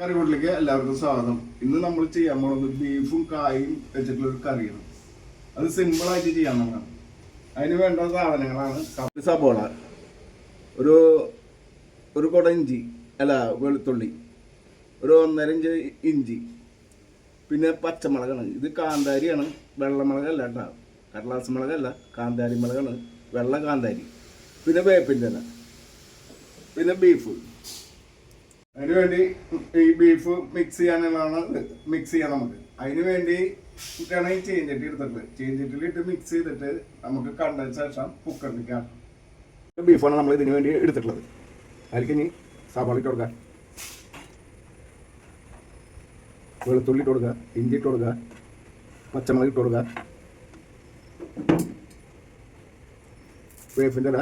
കറികൂട്ടിലേക്ക് എല്ലാവർക്കും സ്വാഗതം. ഇന്ന് നമ്മൾ ചെയ്യാൻ പോകുന്നത് ബീഫും കായും വെച്ചിട്ടുള്ള ഒരു കറിയാണ്. അത് സിമ്പിൾ ആയിട്ട് ചെയ്യാൻ നോക്കാം അതിന് വേണ്ട സാധനങ്ങളാണ് സബോള ഒരു ഒരു കുട ഇഞ്ചി അല്ല വെളുത്തുള്ളി ഒരു ഒന്നര ഇഞ്ച് ഇഞ്ചി പിന്നെ പച്ചമുളകാണ്. ഇത് കാന്താരിയാണ്. വെള്ളമുളകല്ല കേട്ടോ. കടലാസ് മുളകല്ല കാന്താരി മുളകാണ് വെള്ള കാന്താരി. പിന്നെ വേപ്പിന്റെ പിന്നെ ബീഫ്. അതിന് വേണ്ടി ഈ ബീഫ് മിക്സ് ചെയ്യാനുള്ളതാണ് മിക്സ് ചെയ്യണം നമുക്ക്. അതിന് വേണ്ടി ഇട്ടാണ് ഈ ചേഞ്ചട്ടി എടുത്തിട്ട് ചേഞ്ചട്ടിൽ ഇട്ട് മിക്സ് ചെയ്തിട്ട് നമുക്ക് കണ്ടതിന് ശേഷം കുക്കറിലേക്ക് ആക്കാം. ബീഫാണ് നമ്മൾ ഇതിന് വേണ്ടി എടുത്തിട്ടുള്ളത്. അതിലേക്ക് ഇനി സവാള ഇട്ട് കൊടുക്കുക വെളുത്തുള്ളി ഇട്ട് കൊടുക്കുക ഇഞ്ചി ഇട്ട് കൊടുക്കുക പച്ചമുളക് ഇട്ട് കൊടുക്കുക വേഫിന്റെ ഇല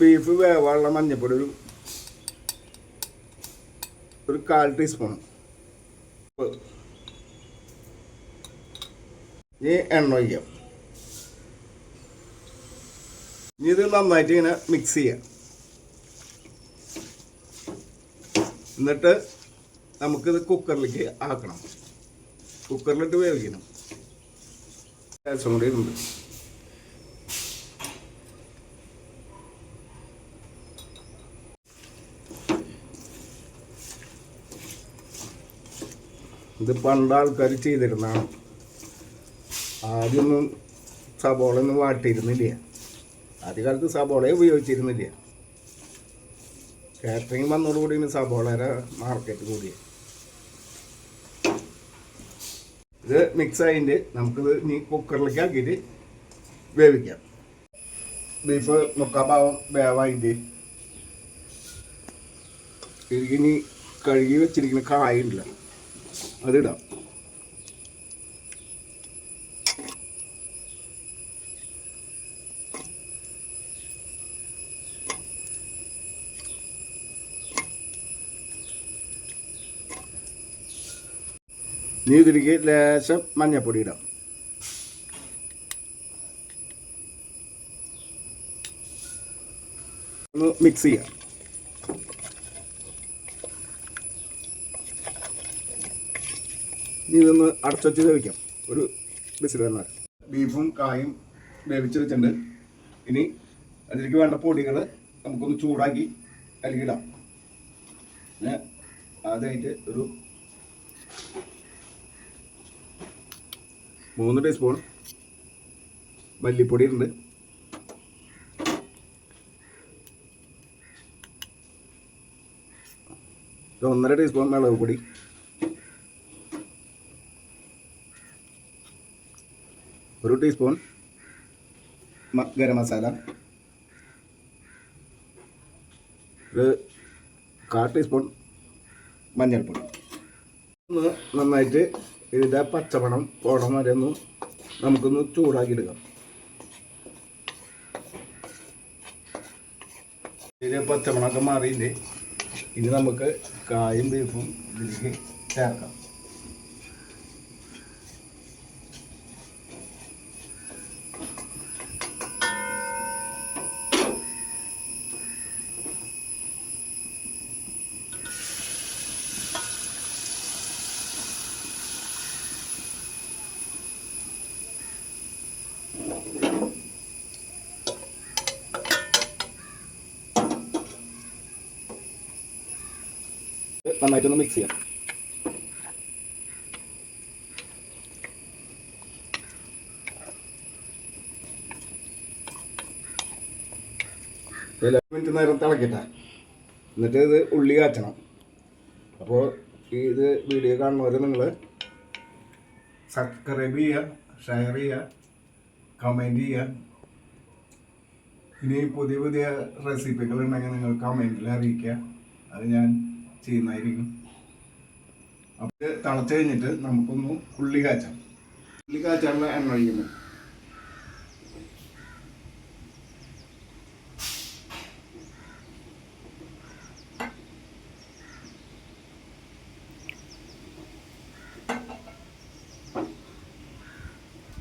ബീഫ് വേവാനുള്ള മഞ്ഞപ്പൊടി ഒരു ഒരു കാൽ ടീസ്പൂൺ ഇനി എണ്ണ ഒഴിക്കാം. ഇനി ഇത് നന്നായിട്ട് ഇങ്ങനെ മിക്സ് ചെയ്യാം. എന്നിട്ട് നമുക്കിത് കുക്കറിലേക്ക് ആക്കണം. കുക്കറിലിട്ട് വേവിക്കണം. ഗ്യാസും കൂടി ഉണ്ട്. ഇത് പണ്ട് ആൾക്കാർ ചെയ്തിരുന്നതാണ്. ആദ്യമൊന്നും സബോള ഒന്നും വാട്ടിയിരുന്നില്ല. ആദ്യകാലത്ത് സബോളയെ ഉപയോഗിച്ചിരുന്നില്ല. കാറ്ററിങ് വന്നതോടുകൂടി സബോളയുടെ മാർക്കറ്റ് കൂടിയ. ഇത് മിക്സ് ആയിട്ട് നമുക്കിത് ഇനി കുക്കറിലേക്ക് ആക്കിയിട്ട് വേവിക്കാം. ബീഫ് മുക്കാ ഭാവം വേവായിട്ട് ഇതിന് കഴുകി വെച്ചിരിക്കുന്ന കായുണ്ടല്ലോ അതിടാം. നീ ലേശം മഞ്ഞപ്പൊടി ഇടാം. ഒന്ന് മിക്സ് ചെയ്യാം. ഇനി ഇതൊന്ന് അടച്ചു വേവിക്കാം. ഒരു ബിസിൽ വന്നാൽ ബീഫും കായും വേവിച്ച് വെച്ചിട്ടുണ്ട്. ഇനി അതിലേക്ക് വേണ്ട പൊടികൾ നമുക്കൊന്ന് ചൂടാക്കി അതിലേക്കിടാം പിന്നെ ആദ്യമായിട്ട് ഒരു മൂന്ന് ടീസ്പൂൺ മല്ലിപ്പൊടി ഉണ്ട് ഒന്നര ടീസ്പൂൺ മുളക് പൊടി. ഒരു ടീസ്പൂൺ ഗരം മസാല. ഒരു കാൽ ടീസ്പൂൺ മഞ്ഞൾപ്പൊടി. ഒന്ന് നന്നായിട്ട് ഇതിന്റെ പച്ചമണം പോടം വരെ ഒന്ന് നമുക്കൊന്ന് ചൂടാക്കി എടുക്കാം ഇതിന്റെ പച്ചമണമൊക്കെ മാറിയില്ലേ? ഇനി നമുക്ക് കായും ബീഫും ഇതിലേക്ക് ചേർക്കാം. നന്നായിട്ടൊന്ന് മിക്സ് ചെയ്യാം മിനിറ്റ് നേരം തിളക്കിട്ട എന്നിട്ട് ഇത് ഉള്ളി കാച്ചണം. അപ്പോൾ ഇത് വീഡിയോ കാണുന്നവർ നിങ്ങൾ സബ്സ്ക്രൈബ് ചെയ്യുക ഷെയർ ചെയ്യുക കമന്റ് ചെയ്യുക ഇനി പുതിയ പുതിയ റെസിപ്പികൾ ഉണ്ടെങ്കിൽ നിങ്ങൾ കമന്റിൽ അറിയിക്കുക. അത് ഞാൻ ചെയ്യുന്നതായിരിക്കും. അപ്പോൾ തിളച്ച് കഴിഞ്ഞിട്ട് നമുക്കൊന്ന് ഉള്ളി കാച്ചാം. ഉള്ളി കാച്ചാനുള്ള എണ്ണ ഒഴിക്കുന്നത്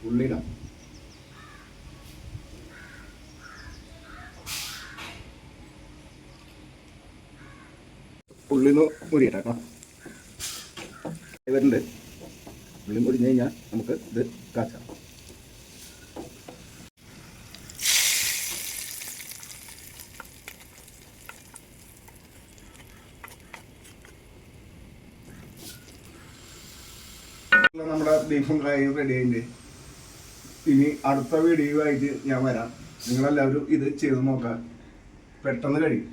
ഉള്ളിടാം. ഉള്ളി ഒന്ന് മുരിയട്ടെ കേട്ടോ വരുന്നുണ്ട് ഉള്ളി കഴിഞ്ഞാൽ നമുക്ക് ഇത് കാച്ചാം. നമ്മുടെ ബീഫും കായും റെഡി ആയിട്ടുണ്ട്. ഇനി അടുത്ത വീഡിയോ ആയിട്ട് ഞാൻ വരാം. നിങ്ങളെല്ലാവരും ഇത് ചെയ്ത് നോക്കാം. പെട്ടെന്ന് കഴിയും.